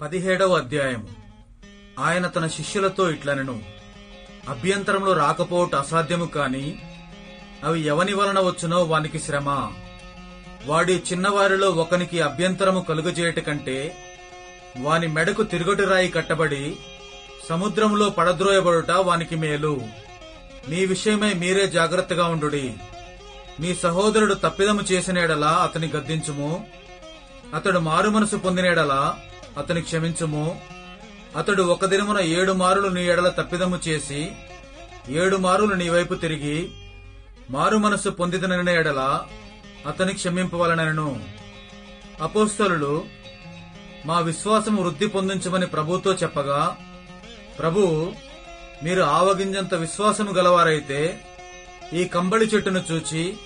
పదిహేడవ అధ్యాయం ఆయన తన శిష్యులతో ఇట్లనెను అభ్యంతరంలో రాకపోవట అసాధ్యము కాని అవి ఎవని వలన వచ్చునో వానికి శ్రమ. వాడి చిన్నవారిలో ఒకనికి అభ్యంతరము కలుగజేయట కంటే వాని మెడకు తిరుగటి రాయి కట్టబడి సముద్రములో పడద్రోయబడుట వానికి మేలు. మీ విషయమై మీరే జాగ్రత్తగా ఉండుడి. మీ సహోదరుడు తప్పిదము చేసినేడలా అతని గద్దించుము. అతడు మారు మనసు అతని క్షమించుము. అతడు ఒక దినమున ఏడు మారులు నీ ఎడల తప్పిదము చేసి ఏడు మారులు నీ వైపు తిరిగి మారు మనస్సు పొందిదనని ఎడల అతని క్షమింపవలనను అపోస్తలు మా విశ్వాసం వృద్ధి పొందించమని ప్రభుతో చెప్పగా ప్రభు మీరు ఆవగింజంత విశ్వాసము గలవారైతే ఈ కంబళి చెట్టును చూచి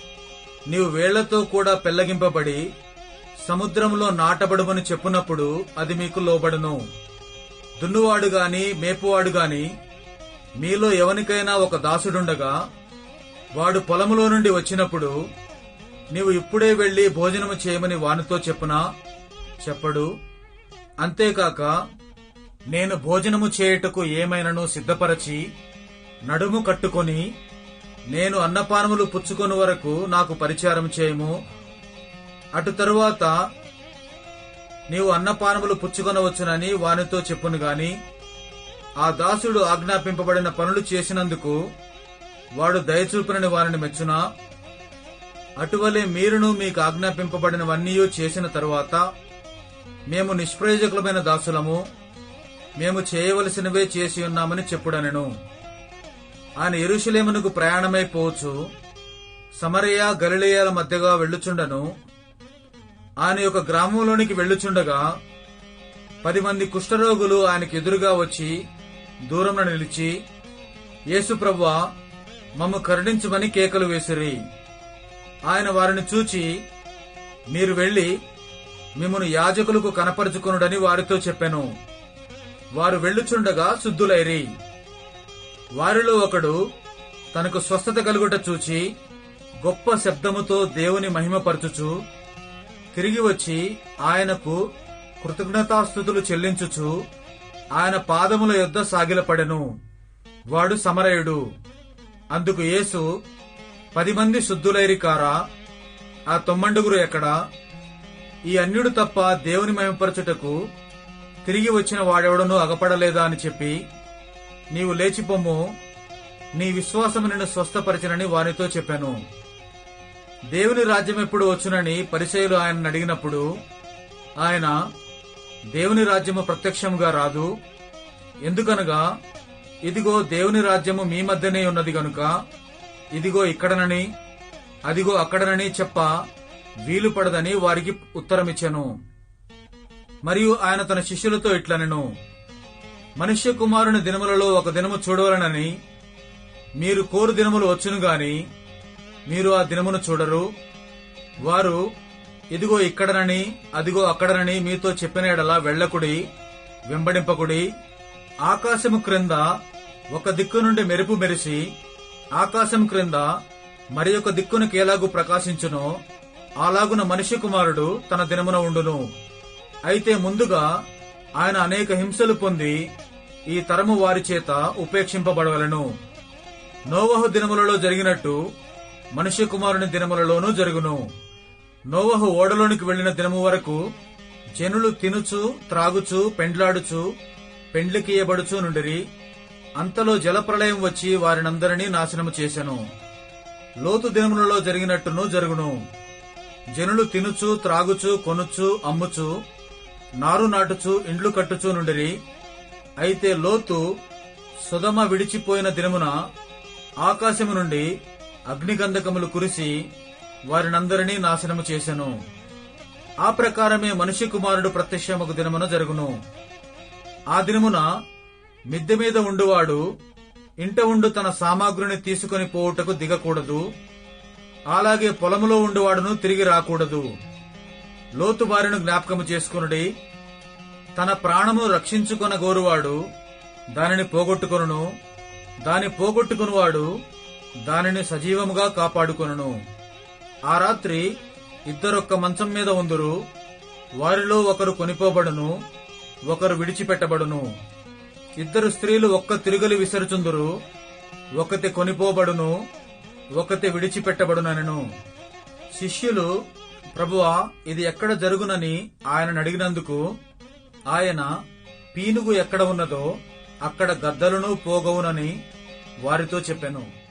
నీవు వేళ్ళతో కూడా పెళ్ళగింపబడి సముద్రంలో నాటబడుమని చెప్పునప్పుడు అది మీకు లోబడును. దున్నువాడు గాని మేపువాడు గాని మీలో ఎవనికైనా ఒక దాసుడుండగా వాడు పొలములో నుండి వచ్చినప్పుడు నీవు ఇప్పుడే వెళ్ళి భోజనము చేయమని వానితో చెప్పునా? చెప్పడు. అంతేకాక నేను భోజనము చేయుటకు ఏమైనను సిద్ధపరచి నడుము కట్టుకొని నేను అన్నపానములు పుచ్చుకొని వరకు నాకు పరిచారం చేయము. అటు తరువాత నీవు అన్నపానములు పుచ్చుకొనవచ్చునని వానితో చెప్పును గాని ఆ దాసుడు ఆజ్ఞాపింపబడిన పనులు చేసినందుకు వాడు దయచూపినని వారిని మెచ్చునా? అటువలే మీరును మీకు ఆజ్ఞాపింపబడినవన్నీ చేసిన తరువాత మేము నిష్ప్రయోజకులమైన దాసులము మేము చేయవలసినవే చేసి ఉన్నామని చెప్పుడనెను. ఆయన ఎరుషలేమునకు ప్రయాణమైపోవచ్చు సమరయ గలిలయాల మధ్యగా వెళ్ళుచుండను. ఆయన యొక్క గ్రామంలోనికి వెళ్ళుచుండగా పది మంది కుష్ఠరోగులు ఆయనకు ఎదురుగా వచ్చి దూరంలో నిలిచి యేసు ప్రభువా మమ్ము కరుణించమని కేకలు వేసిరి. ఆయన వారిని చూచి మీరు వెళ్ళి మిమ్మను యాజకులకు కనపరుచుకొనుడని వారితో చెప్పాను. వారు వెళ్ళుచుండగా శుద్ధులైరి. వారిలో ఒకడు తనకు స్వస్థత కలుగుట చూచి గొప్ప శబ్దముతో దేవుని మహిమపరచుచు తిరిగి వచ్చి ఆయనకు కృతజ్ఞతాస్థుతులు చెల్లించుచు ఆయన పాదముల యొద్ద సాగిలపడెను. వాడు సమరయుడు. అందుకు యేసు పది మంది శుద్ధులైరి కారా ఆ తొమ్మండుగురు ఎక్కడా? ఈ అన్యుడు తప్ప దేవుని మహిమపరచుటకు తిరిగి వచ్చిన వాడెవడనూ అగపడలేదా అని చెప్పి నీవు లేచిపోమ్ము నీ విశ్వాసము నిన్ను స్వస్థపరిచినని వారితో చెప్పాను. దేవుని రాజ్యం ఎప్పుడు వచ్చునని పరిచయులు ఆయన అడిగినప్పుడు ఆయన దేవుని రాజ్యము ప్రత్యక్షముగా రాదు. ఎందుకనగా ఇదిగో దేవుని రాజ్యము మీ మధ్యనే ఉన్నది గనుక ఇదిగో ఇక్కడనని అదిగో అక్కడనని చెప్ప వీలు పడదని వారికి ఉత్తరమిచ్చెను. మరియు ఆయన తన శిష్యులతో ఇట్లనెను మనుష్య కుమారుని దినములలో ఒక దినము చూడవలనని మీరు కోరు దినములు వచ్చును గాని మీరు ఆ దినమును చూడరు. వారు ఇదిగో ఇక్కడనని అదిగో అక్కడనని మీతో చెప్పిన ఎడలా వెళ్ళకుడి వెంబడింపకుడి. ఆకాశము క్రింద ఒక దిక్కు నుండి మెరుపు మెరిసి ఆకాశం క్రింద మరి ఒక దిక్కును కేలాగు ప్రకాశించునో అలాగున మనిషి కుమారుడు తన దినమున ఉండును. అయితే ముందుగా ఆయన అనేక హింసలు పొంది ఈ తరము వారి చేత ఉపేక్షింపబడవలను. నోవహు దినములలో జరిగినట్టు మనుష్య కుమారుని దినములలోనూ జరుగును. నోవహు ఓడలోనికి వెళ్ళిన దినము వరకు జనులు తినుచు త్రాగుచు పెండ్లాడుచు పెండ్లికియబడుచు నుండిరి. అంతలో జలప్రళయం వచ్చి వారినందరినీ నాశనము చేశను లోతు దినములలో జరిగినట్టును జరుగును. జనులు తినుచు త్రాగుచు కొనుచు అమ్ముచు నారు నాటుచు ఇండ్లు కట్టుచూ నుండిరి. అయితే లోతు సుధమ విడిచిపోయిన దినమున ఆకాశము నుండి అగ్నిగంధకములు కురిసి వారినందరినీ నాశనము చేశను ఆ ప్రకారమే మనిషి కుమారుడు ప్రత్యక్షమకు దినమున జరుగును. ఆ దినమున మిద్దె మీద ఉండువాడు ఇంట ఉండు తన సామాగ్రిని తీసుకుని పోవుటకు దిగకూడదు. అలాగే పొలములో ఉండువాడును తిరిగి రాకూడదు. లోతు వారిని జ్ఞాపకము చేసుకునుడి. తన ప్రాణము రక్షించుకొన గోరువాడు దానిని పోగొట్టుకొనును. దాని పోగొట్టుకునివాడు దానిని సజీవముగా కాపాడుకొనును. ఆ రాత్రి ఇద్దరొక్క మంచం మీద ఉందురు. వారిలో ఒకరు కొనిపోబడును ఒకరు విడిచిపెట్టబడును. ఇద్దరు స్త్రీలు ఒక్క తిరుగలి విసరుచుందురు. ఒకతి కొనిపోబడును ఒకతి విడిచిపెట్టబడునను శిష్యులు ప్రభువా ఇది ఎక్కడ జరుగునని ఆయన అడిగినందుకు ఆయన పీనుగు ఎక్కడ ఉన్నదో అక్కడ గద్దలను పోగవునని వారితో చెప్పాను.